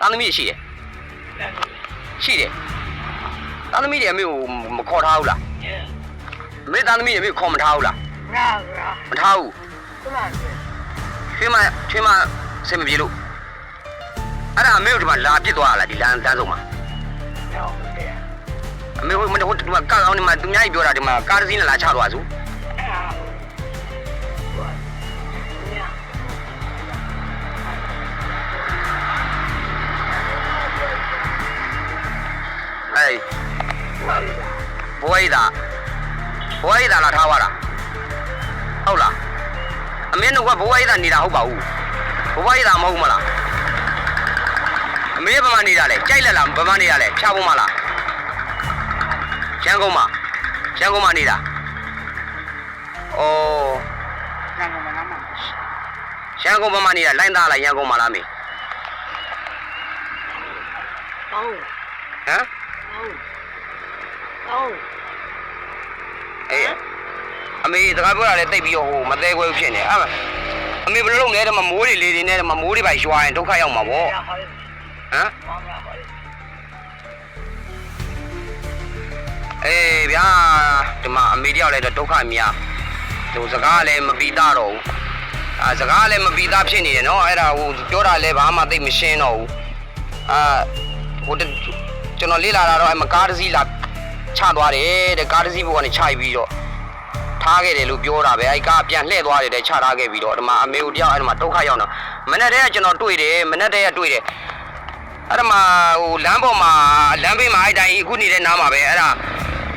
သားသမီးရှိတယ်ရှိတယ်သားသမီးတွေအမေကိုမခေါ်ထားဘူးလားအမေသားသမီးတွေအမေကိုခေါ်မထားဘူးလားနာရာမထားဘူးဒီမှာချွေးမချွေးမစင်မပြေလို့အဲ့ဒါအမေတို့ဒီမှာလာပြစ်သွားတာလားဒီလမ်းလမ်းဆုံးမှာတော့တယ်အမေဟိုမဟုတ်ဒီမှာကောက်အောင်ဒီမှာသူများကြီးပြောတာဒီမှာကားတစ်စီးနဲ့လာချသွားစု အဲ့ဘွေးသားဘွေးသားလာထားသွားတာဟုတ်လားအမေတို့ကဘွေးသားနေတာဟုတ်ပါဘူးဘွေးသားမဟုတ်မလားအမေဘာမှနေတာလဲကြိုက်လက်လားဘာမှနေတာလဲဖြားဖို့မလားရန်ကုန်မှာရန်ကုန်မှာနေတာဩနာမနာမရန်ကုန်ဘာမှနေတာလိုင်းသားလားရန်ကုန်မှာလားမေဟုတ်ဟမ် ဟုတ်ဟုတ်အေးအမေတကားပြောတာလဲတိတ်ပြီးတော့ဟိုမသေးခွဲဖြစ်နေအဲ့အမေဘယ်လိုလုပ်လဲတဲ့မမိုးတွေလေတွေနဲ့မမိုးတွေပါရွာရင်ဒုက္ခရောက်မှာပေါ့ဟုတ်ဟမ်မောင်လာဟုတ်အေးဗျာဒီမှာအမေတယောက်လည်းဒုက္ခများသူစကားလည်းမပီတာတော့ဘူးအာစကားလည်းမပီတာဖြစ်နေတယ်နော်အဲ့ဒါဟိုပြောတာလည်းဘာမှသိမရှင်းတော့ဘူးအာဟိုတ ကျွန်တော်လေ့လာတာတော့အဲ့မကားတစ်စီးလာချသွားတယ်တဲ့ကားတစ်စီးဘုကနေခြိုက်ပြီးတော့ထားခဲ့တယ်လို့ပြောတာပဲအဲ့ကားပြန်လှည့်သွားတယ်တဲ့ချထားခဲ့ပြီးတော့ဒီမှာအမေကိုတယောက်အဲ့ဒီမှာဒုက္ခရောက်တော့မနေ့တည်းကကျွန်တော်တွေ့တယ်မနေ့တည်းကတွေ့တယ်အဲ့ဒါမှဟိုလမ်းပေါ်မှာလမ်းဘေးမှာအဲ့တိုင်းအခုနေတဲ့နားမှာပဲအဲ့ဒါ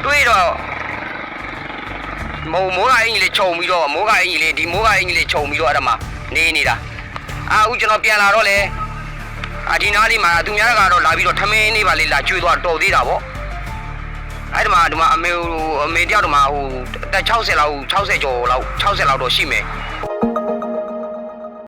တွေ့တော့မိုးမိုးကအင်ကြီးလေးခြုံပြီးတော့မိုးကအင်ကြီးလေးဒီမိုးကအင်ကြီးလေးခြုံပြီးတော့အဲ့ဒါမှနေနေတာအာအခုကျွန်တော်ပြန်လာတော့လေ အဒီနားလေးမှာသူများကတော့လာပြီးတော့ထမင်းလေးပါလေးလာကျွေးသွားတော်သေးတာပေါ့အဲ့ဒီမှာဒီမှာအမေဟိုအမေတယောက်ဒီမှာဟိုအသက်60လောက်60ကျော်လောက်60လောက်တော့ရှိမယ်